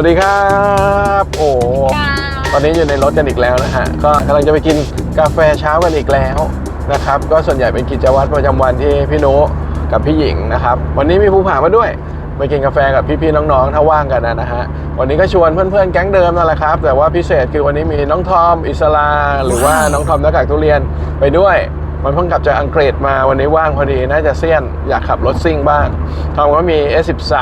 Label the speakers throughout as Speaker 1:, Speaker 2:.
Speaker 1: วัสดีครับ โอ้ตอนนี้อยู่ในรถกันอีกแล้วนะฮะก็กำลังจะไปกินกาแฟเช้ากันอีกแล้วนะครับ ก็ส่วนใหญ่เป็นกิจวัตรประจำวันที่พี่โนกับพี่หญิงนะครับ วันนี้มีภูผามาด้วยไปกินกาแฟกับพี่ๆน้องๆถ้าว่างกันนะนะฮะวันนี้ก็ชวนเพื่อนๆแก๊งเดิมนั่นแหละครับ แต่ว่าพิเศษคือวันนี้มีน้องทอมอิสลาหรือว่าน้องทอมนักกากทุเรียนไปด้วย มันเพิ่งกลับจากอังกฤษมาวันนี้ว่างพอดีน่าจะเซียนอยากขับรถซิ่งบ้างทอมก็มี S13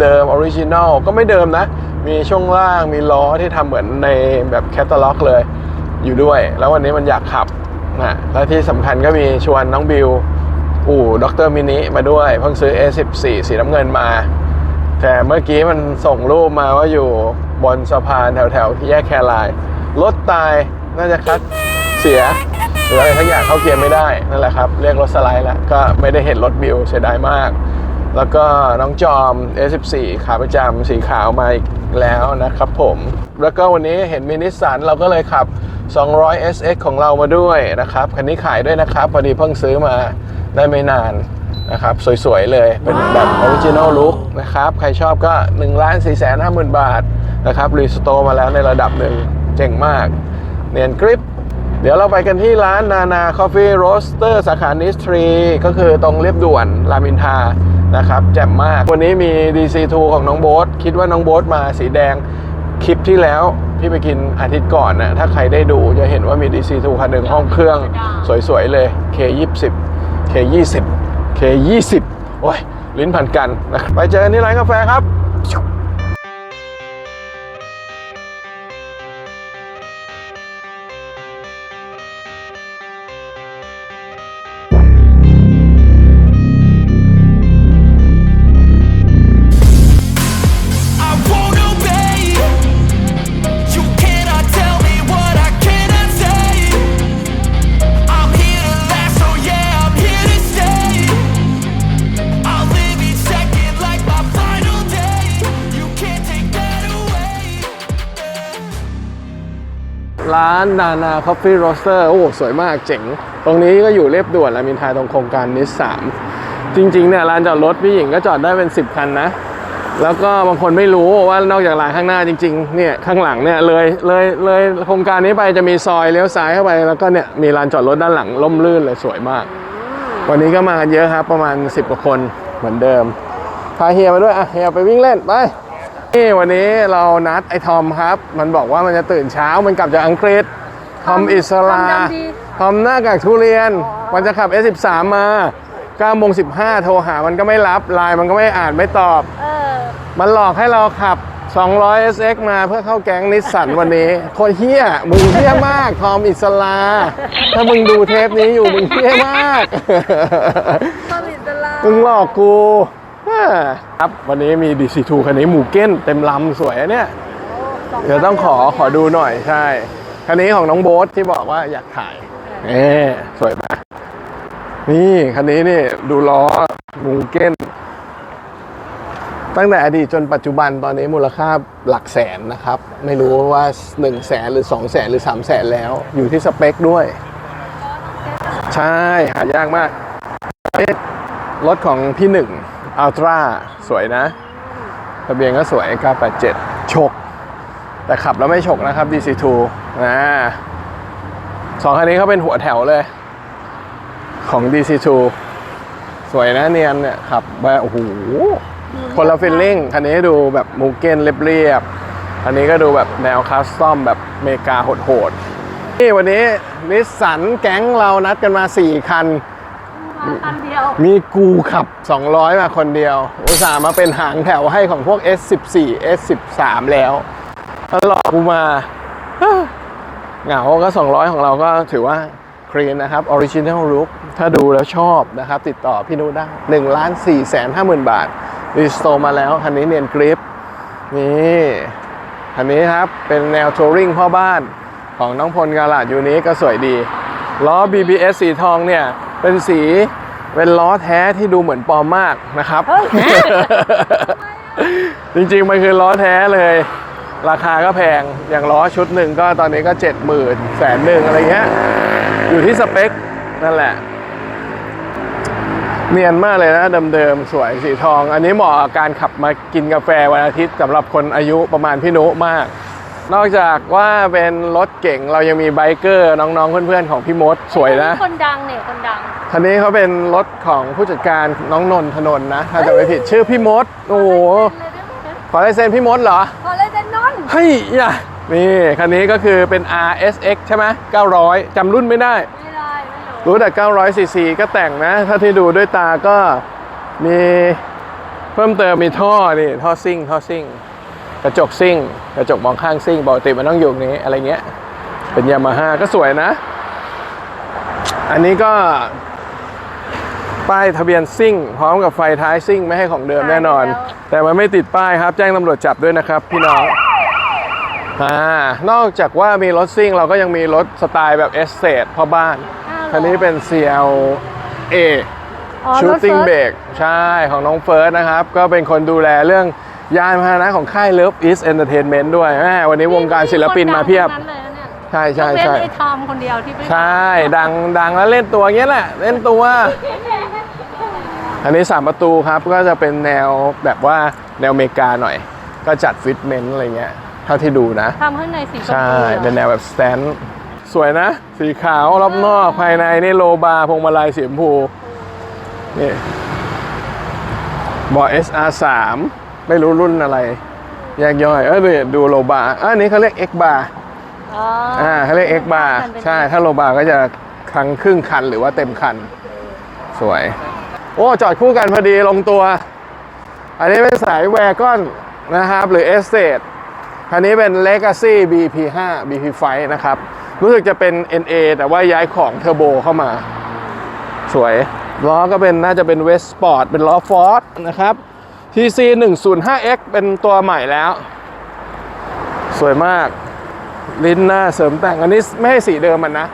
Speaker 1: เดิมๆออริจินอลก็ไม่เดิมนะ มีช่วงล่างมีล้อที่ทำเหมือนในแบบแคตตาล็อกเลยอยู่ด้วย แล้ววันนี้มันอยากขับนะและที่สำคัญก็มีชวนน้องบิวอู่ด็อกเตอร์มินิมาด้วยเพิ่งซื้อ A14 สีน้ำเงินมา แต่เมื่อกี้มันส่งรูปมาว่าอยู่บนสะพานแถวๆแยกแครายรถตายน่าจะคัดเสีย หรืออะไรทั้งอย่างเข้าเกียร์ไม่ได้นั่นแหละครับเรียกรถสไลด์แล้วก็ไม่ได้เห็นรถบิวเสียดายมาก แล้วก็น้องจอม A14 ขาประจำสีขาวมาอีกแล้วนะครับผมแล้วก็วันนี้เห็นมินิสันเราก็เลยขับ 200 SX ของเรามาด้วยนะครับคันนี้ขายด้วยนะครับพอดีเพิ่งซื้อมาได้ไม่นานนะครับสวยๆเลยเป็นแบบออริจิน l ลลุ k นะครับใครชอบก็1 4 5 0 0 0 0บาทนะครับรีสโตร์มาแล้วในระดับหนึ่งเจ๋งมาก เนียนกริป เดี๋ยวเราไปกันที่ร้านนานาคอฟฟี่โรสเตอร์สาขานิสทรีก็คือตรงเรียบด่วนรามอินทานะครับแจ่มมาก วันนี้มี DC2 ของน้องโบ๊ทคิดว่าน้องโบ๊ทมาสีแดงคลิปที่แล้วพี่ไปกินอาทิตย์ก่อนนะถ้าใครได้ดูจะเห็นว่ามี DC2 คันหนึ่งห้องเครื่องสวยๆเลย K20 K20 K20 โอ้ยลิ้นพันกันนะไปเจอกันที่ร้านกาแฟครับานนานาคอฟฟี่โรสเตอร์โอ้สวยมากเจ๋ง ตรงนี้ก็อยู่เรียบด่วนรามอินทราตรงโครงการนิสสามจริงๆเนี่ยลานจอดรถพี่หญิงก็จอดได้เป็น 10 คันนะ แล้วก็บางคนไม่รู้ว่านอกจากลานข้างหน้าจริงๆเนี่ยข้างหลังเนี่ยเลยเลยเลยโครงการนี้ไปจะมีซอยเลี้ยวซ้ายเข้าไปแล้วก็เนี่ยมีลานจอดรถด้านหลังล่มลื่นเลยสวยมาก วันนี้ก็มากันเยอะครับประมาณ 10กว่าคนเหมือนเดิมพาเฮียมาด้วยอะเฮียไปวิ่งเล่นไป นี่วันนี้เรานัดไอ้ทอมครับ มันบอกว่ามันจะตื่นเช้ามันกลับจากอังกฤษทอมอิสลา
Speaker 2: ทอมดำดี
Speaker 1: ทอมหน้ากากทุเรียน มันจะขับ S13 มา9โมง15 โทรหามันก็ไม่รับไลน์มันก็ไม่อ่านไม่ตอบ
Speaker 2: เออ
Speaker 1: มันหลอกให้เราขับ 200 SX มาเพื่อเข้าแก๊งนิสสันวันนี้โคนเฮี้ย มึงเฮี้ยมากทอมอิสลา ถ้ามึงดูเทปนี้อยู่มึงเฮี้ยมาก
Speaker 2: ตอนอิสลาม
Speaker 1: มึงหลอกกูอ่า ครับวันนี้มี DC2 คันนี้หมูเก้นเต็มลำสวยอะเนี่ย เดี๋ยวต้องขอขอดูหน่อยใช่ คันนี้ของน้องโบ๊ทที่บอกว่าอยากถ่ายเอ๊สวยมากนี่คันนี้นี่ดูล้อมูเก้น ตั้งแต่อดีตจนปัจจุบันตอนนี้มูลค่าหลักแสนนะครับ ไม่รู้ว่า1 0 0 0 0แสนหรือ2 0 0แสนหรือ3 0 0แสนแล้ว อยู่ที่สเปคด้วย ใช่ หายากมากเอ๊ะรถของพี่หนึ่ง อัลตร้าสวยนะทะเบียนก็สวย 987 ฉก แต่ขับแล้วไม่ฉกนะครับ DC2 นะสองคันนี้เขาเป็นหัวแถวเลย ของ DC2 สวยนะเนียนเนี่ยขับแบบโอ้โหคนละฟิลลิ่งคันนี้ดูแบบมูเก้นเรียบๆคันนี้ก็ดูแบบแนวคัสตอมแบบอเมริกาโหดๆนี่วันนี้นิสสันแก๊งเรานัดกันมา 4 คัน
Speaker 2: คันเดียว
Speaker 1: มีกูขับ 200 มาคนเดียว อุตส่าห์มาเป็นหางแถวให้ของพวก S14 S13 แล้วแล้วหลอกกูมา เหงาก็ 200 ของเราก็ถือว่าคลีนนะครับ Original Look ถ้าดูแล้วชอบนะครับ ติดต่อพี่นุได้1ล้าน4แสน5หมื่นบาทรีสโตมาแล้ว คันนี้เนียนกริปนี่คันนี้ครับเป็นแนวทัวริงพ่อบ้านของน้องพลกาลาดยูนี้ก็สวยดีล้อ BBS สีทองเนี่ย เป็นสีเป็นล้อแท้ที่ดูเหมือนปลอมมากนะครับจริงๆ มันคือล้อแท้เลย ราคาก็แพงอย่างล้อชุดหนึ่งก็ตอนนี้ก็7 0 0 0 0แสนหนึ่งอะไรเงี้ยอยู่ที่สเปค นั่นแหละ เนียนมากเลยนะเดิมๆ สวยสีทอง อันนี้เหมาะกับการขับมากินกาแฟวันอาทิตย์สำหรับคนอายุประมาณพี่นุมาก นอกจากว่าเป็นรถเก่งเรายังมีไบเกอร์น้องๆ เพื่อนๆ ของพี่มดสวยนะ
Speaker 2: คนดังเนี่ยคนดัง
Speaker 1: คันนี้เขาเป็นรถของผู้จัดการน้องนนทนนท์นะ ถ้าจะไม่ผิดชื่อพี่มด โอ้โห ขอลายเซ็นพี่มดเหรอ
Speaker 2: ขอเลยเจนนนท์
Speaker 1: เฮ้ยอย่านี่คันนี้ก็คือเป็น RSX ใช่ไหม900จำรุ่นไม่ได้
Speaker 2: ไม่ได้ ไม่รู้
Speaker 1: รู้แต่900 cc ก็แต่งนะ ถ้าที่ดูด้วยตาก็มีเพิ่มเติมมีท่อนี่ท่อซิ่งท่อซิ่ง กระจกซิ่ง กระจกมองข้างซิ่งปกติมันต้องอยู่ตรงนี้อะไรเงี้ย เป็นยามาฮ่าก็สวยนะ อันนี้ก็ ป้ายทะเบียนซิ่ง พร้อมกับไฟท้ายซิ่งไม่ให้ของเดิมแน่นอน แต่มันไม่ติดป้ายครับ แจ้งตำรวจจับด้วยนะครับ พี่น้องอ่านอกจากว่ามีรถซิ่งเราก็ยังมีรถสไตล์แบบเอสเซทพ่อบ้านคันนี้เป็น CLA
Speaker 2: อ๋อ
Speaker 1: ชู
Speaker 2: ร
Speaker 1: ต
Speaker 2: ถ
Speaker 1: ติ้ง
Speaker 2: ฟิร์ส
Speaker 1: เบรกใช่ของน้องเฟิร์สนะครับ ก็เป็นคนดูแลเรื่อง ยานพาหนะของค่าย Love East Entertainment ด้วยแม่วันนี้วงการศิลปินมาเพียบ
Speaker 2: คนดังทั้งนั้นเลยนะเนี่ย
Speaker 1: ใช่ใช่
Speaker 2: ยกเว้น
Speaker 1: ใช่
Speaker 2: ไอ้ทอมคนเดียวที่ไม่
Speaker 1: ใช่ดังดังแล้วเล่นตัวอย่างเงี้ยแหละ เล่นตัว อันนี้ 3 ประตูครับก็จะเป็นแนวแบบว่าแนวอเมริกาหน่อย ก็จัดฟิตเมนต์อะไรเงี้ยเท่าที่ดูนะ
Speaker 2: ทำข้างในสีชมพู
Speaker 1: ใช่
Speaker 2: หรอ
Speaker 1: เป็นแนวแบบสแตนสวยนะ สีขาวรอบนอกภายในนี่โลบาร์พวงมาลัยสีชมพูนี่บอ SR3 ไม่รู้รุ่นอะไร แยกย่อย เออดูดูโลบาร์อะอันนี้เขาเรียก X bar
Speaker 2: อ๋อ
Speaker 1: อ่าเขาเรียก X bar
Speaker 2: มันเป็น
Speaker 1: ใช่ ถ้าโลบาร์ก็จะครั้งครึ่งคันหรือว่าเต็มคัน สวย โอ้จอดคู่กันพอดีลงตัว อันนี้เป็นสายแวร์กอนนะครับ หรือเอสเ e คันนี้เป็น Legacy BP5 BP5 นะครับ รู้สึกจะเป็น NA แต่ว่าย้ายของเทอร์โบเข้ามา สวย ล้อก็เป็นน่าจะเป็น West Sport เป็นล้อ Ford นะครับ TC 105X เป็นตัวใหม่แล้ว สวยมาก ลิ้นหน้าเสริมแต่งอันนี้ไม่ให้สีเดิมมันนะ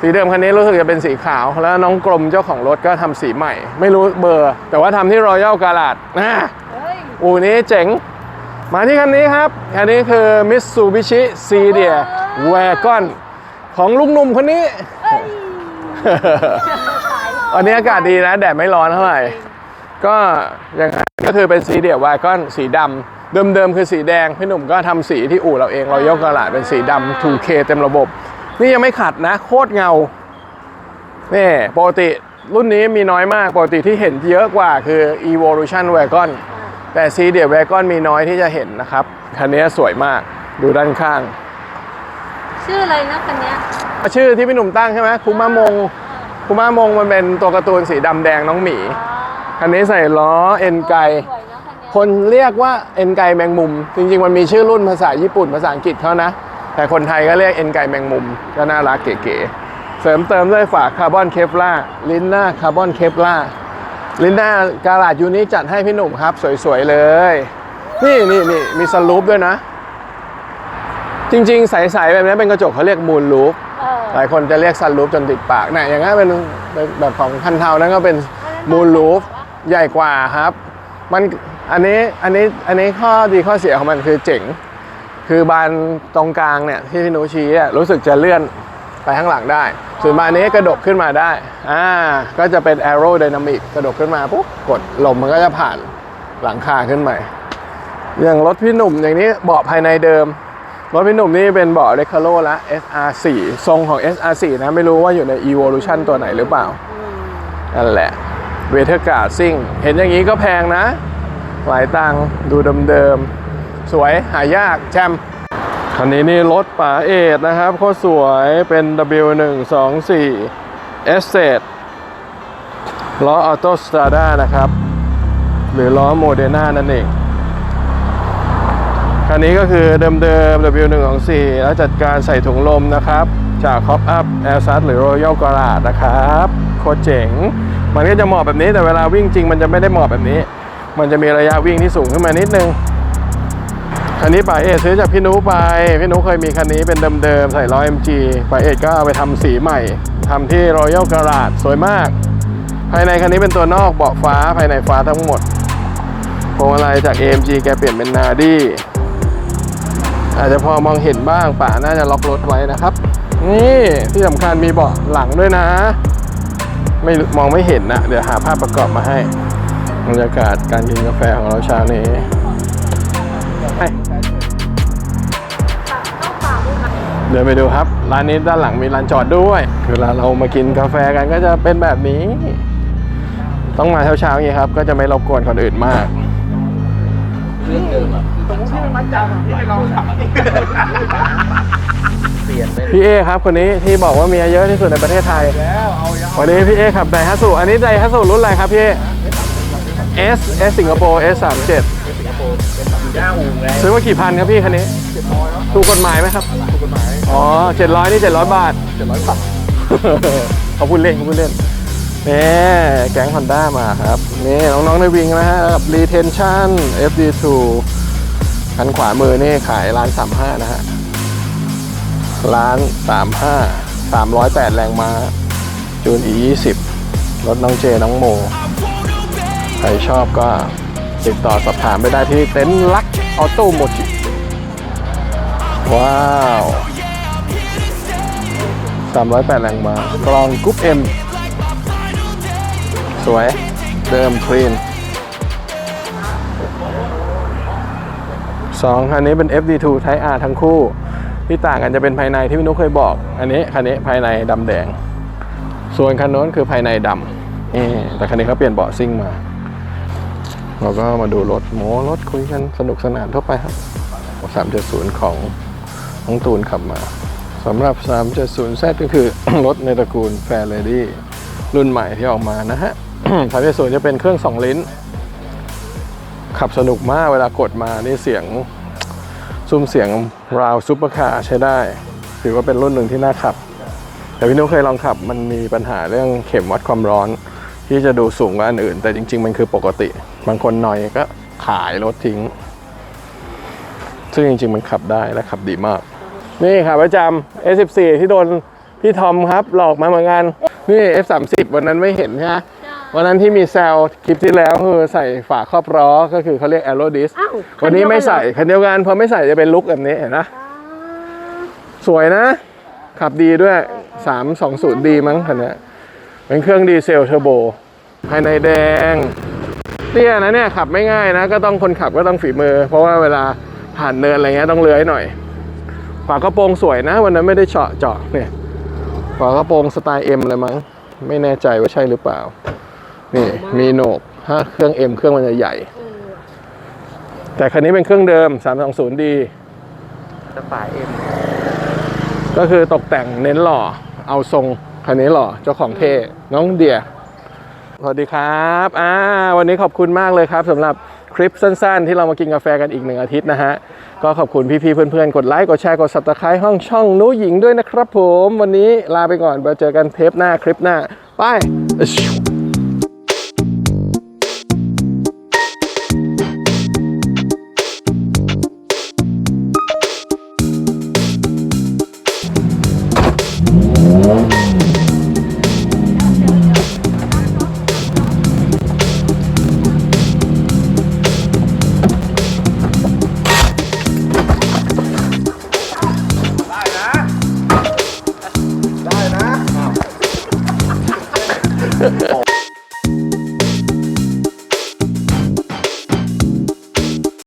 Speaker 1: สีเดิมคันนี้รู้สึกจะเป็นสีขาว แล้วน้องกลมเจ้าของรถก็ทำสีใหม่ ไม่รู้เบอร์ แต่ว่าทำที่ Royal Garage นะ
Speaker 2: เฮ้ย
Speaker 1: อูนี้เจ๋ง มาที่คันนี้ครับ คันนี้คือ Mitsubishi c d e r Wagon ของลุงหนุ่มคนนี้
Speaker 2: เอ้ย
Speaker 1: วันนี้อากาศดีนะ แดดไม่ร้อนเท่าไหร่ ก็อย่างนั้นก็คือเป็นสีเดียววากอนสีดำเดิมๆคือสีแดง พี่หนุ่มก็ทำสีที่อู่เราเองเรายกกระดาษเป็นสีดำ 2K เต็มระบบ นี่ยังไม่ขัดนะ โคตรเงานี่ปกติรุ่นนี้มีน้อยมากปกติที่เห็นเยอะกว่าคือ Evolution Wagon แต่ซีเดีย Wagon มีน้อยที่จะเห็นนะครับ คันนี้สวยมากดูด้านข้าง
Speaker 2: ชื่ออะไรนะคันเนี้ย
Speaker 1: ชื่อที่พี่หนุ่มตั้งใช่ไหมคุมามงคุมามงมันเป็นตัวการ์ตูนสีดำแดงน้องหมี คันนี้ใส่ล้อเอ็นไก
Speaker 2: สวยนะคันเนี้ย
Speaker 1: คนเรียกว่าเอ็นไกแมงมุม จริงๆ มันมีชื่อรุ่นภาษาญี่ปุ่นภาษาอังกฤษเขานะ แต่คนไทยก็เรียกเอ็นไกแมงมุม ก็น่ารักเก๋ๆ เสริมเติมด้วยฝาคาร์บอนเคปลาลิ้นหน้าคาร์บอนเคปลาลิ้นหน้าการาดยูนี้จัดให้พี่หนุ่มครับ สวยๆเลย นี่นี่นี่มีสลูปด้วยนะ จริงๆ ใสๆแบบนี้เป็นกระจกเขาเรียกมูลลูป
Speaker 2: เออ
Speaker 1: หลายคนจะเรียกซันรูฟจนติดปากเนี่ยอย่างนั้นเป็นเป็นแบบของคันเทานั้นก็เป็นมูลรูฟ ใหญ่กว่าครับมันอันนี้อันนี้อันนี้ข้อดีข้อเสียของมันคือเจ๋ง คือบานตรงกลางเนี่ยที่พี่หนูชี้รู้สึกจะเลื่อนไปข้างหลังได้ ส่วนบานนี้กระดกขึ้นมาได้อ่าก็จะเป็น aero dynamic กระดกขึ้นมาปุ๊บกดลมมันก็จะผ่านหลังคาขึ้นไปอย่างรถพี่หนุ่มอย่างนี้เบาะภายในเดิม รถพี่หนุ่มนี่เป็นเบาะ r e c a r o ละ SR4 ทรงของ SR4 นะไม่รู้ว่าอยู่ใน Evolution ตัวไหนหรือเปล่านั่นแหละ เวเทอร์การ์ดซิ่ง เห็นอย่างนี้ก็แพงนะ หลายตังดูเดิมๆ สวยหายากแชมป์คันนี้นี่รถป๋าเอดนะครับโคตรสวยเป็น W124 e s s e t ล้อออโตสตราด้านะครับ หรือล้อโมเด r n านั่นเอง คันนี้ก็คือเดิมๆ W124 แล้วจัดการใส่ถุงลมนะครับ จาก Hop Up Air s u s หรือ Royal Garage นะครับ โคตรเจ๋ง มันก็จะเหมาะแบบนี้แต่เวลาวิ่งจริง มันจะไม่ได้เหมาะแบบนี้ มันจะมีระยะวิ่งที่สูงขึ้นมานิดนึงคันนี้ป่าเอดซื้อจากพี่นุไป พี่นุเคยมีคันนี้เป็นเดิมๆใส่ล้อ MG ป่าเอดก็เอาไปทำสีใหม่ทำที่ Royal Garage สวยมาก ภายในคันนี้เป็นตัวนอกเบาะฟ้าภายในฟ้าทั้งหมดพวงมาลัยจาก AMG แกเปลี่ยนเป็นนาดี้อาจจะพอมองเห็นบ้างป่าน่าจะล็อกรถไว้นะครับ นี่ที่สำคัญมีเบาะหลังด้วยนะ ไม่มองไม่เห็นนะเดี๋ยวหาภาพประกอบมาให้บรรยากาศการกินกาแฟของเราเช้านี้ไปเดินไปดูครับ ร้านนี้ด้านหลังมีลานจอดด้วย คือเวลาเรามากินกาแฟกันก็จะเป็นแบบนี้ ต้องมาเช้าๆอย่างนี้ครับ ก็จะไม่รบกวนคนอื่นมาก พี่เอครับคนนี้ที่บอกว่าเมียเยอะที่สุดในประเทศไทยวันนี้พี่เอขับไดฮัตสุอันนี้ไดฮัตสุรุ่นอะไรครับพี่เอ S S สิงคโปร์ S 3 7ซื้อมากี่พันครับพี่คันนี้ถูกกฎหมายไหมครับถูกกฎหมายอ๋อ700นี่700 บาท700บาทเขาพูดเล่นเขาพูดเล่นนี่แก๊งฮอนด้ามาครับ นี่น้องๆในวิงนะฮะกับ retention FD2 คันขวามือนี่ขายร้าน35นะฮะร้าน35 308แปดแรงม้า จูน E20 รถน้องเจน้องโม ใครชอบก็ติดต่อสอบถามไปได้ที่เต็นท์ลักออโต้โมจิว้าว308แรงม้ากรองกรุ๊ป M สวย เดิมคลีนสองคันนี้เป็น FD2 Type R ทั้งคู่ ที่ต่างกันจะเป็นภายในที่พี่นุ๊กเคยบอก อันนี้คันนี้ภายในดำแดง ส่วนคันโน้นคือภายในดำนี่แต่คันนี้เขาเปลี่ยนเบาะซิ่งมา เราก็มาดูรถโมรถคุยกันสนุกสนานทั่วไปครับ 370 ของน้องตูนขับมาสำหรับ 370Z ก็คือรถในตระกูล Fair Lady รุ่นใหม่ที่ออกมานะฮะ 370จะเป็นเครื่อง2ลิ้น ขับสนุกมากเวลากดมานี่เสียงซุ้มเสียงราวซูเปอร์คาร์ใช้ได้ ถือว่าเป็นรุ่นหนึ่งที่น่าขับ แต่พี่นุ้เคยลองขับมันมีปัญหาเรื่องเข็มวัดความร้อน ที่จะดูสูงกว่าอันอื่น แต่จริง ๆ มันคือปกติ บางคนหน่อยก็ขายรถทิ้ง ซึ่งจริง ๆ มันขับได้และขับดีมาก นี่ค่ะประจำ S14 ที่โดนพี่ทอมครับหลอกมาเหมือนกัน นี่ F30 วันนั้นไม่เห็นใช่ไหม วันนั้นที่มีแซลคลิปที่แล้วคือใส่ฝาครอบล้อก็คือเขาเรียก Aero Disc
Speaker 2: อ้าว
Speaker 1: วันนี้ไม่ใส่คันเดียวกันพอไม่ใส่จะเป็นลุคแบบนี้เห็นนะสวยนะ ขับดีด้วย 320ดีมั้งคันเนี้ยเป็นเครื่องดีเซลเทอร์โบภายในแดง เตี้ยนะเนี่ยขับไม่ง่ายนะ ก็ต้องคนขับก็ต้องฝีมือ เพราะว่าเวลาผ่านเนินอะไรเงี้ยต้องเลื้อยหน่อยฝากระโปรงสวยนะ วันนั้นไม่ได้เจาะเจาะเนี่ยฝากระโปรงสไตล์ M เลยมั้งไม่แน่ใจว่าใช่หรือเปล่า นี่มีโหนกถ้าเครื่อง M เครื่องมันจะใหญ่ แต่คันนี้เป็นเครื่องเดิม 320D
Speaker 3: สปายเอ็ม
Speaker 1: ก็คือตกแต่งเน้นหล่อ เอาทรงคันนี้หล่อเจ้าของเท่น้องเดียสวัสดีครับอ่าวันนี้ขอบคุณมากเลยครับสำหรับคลิปสั้นๆ ที่เรามากินกาแฟกันอีกหนึ่งอาทิตย์นะฮะ ก็ขอบคุณพี่ๆ เพื่อนๆ กดไลค์ กดแชร์ กด subscribe ห้องช่องนู้หญิงด้วยนะครับผม วันนี้ลาไปก่อนไปเจอกันเทปหน้าคลิปหน้า ไป